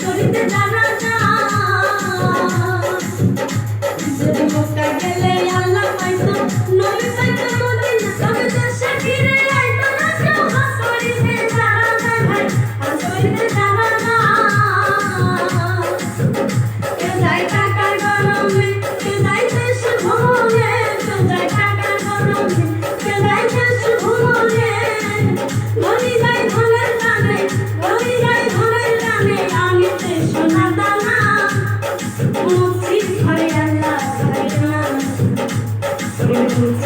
চরিতে নানা শুরু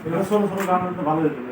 ষোলো ষোলো গান ভালো হয়েছিল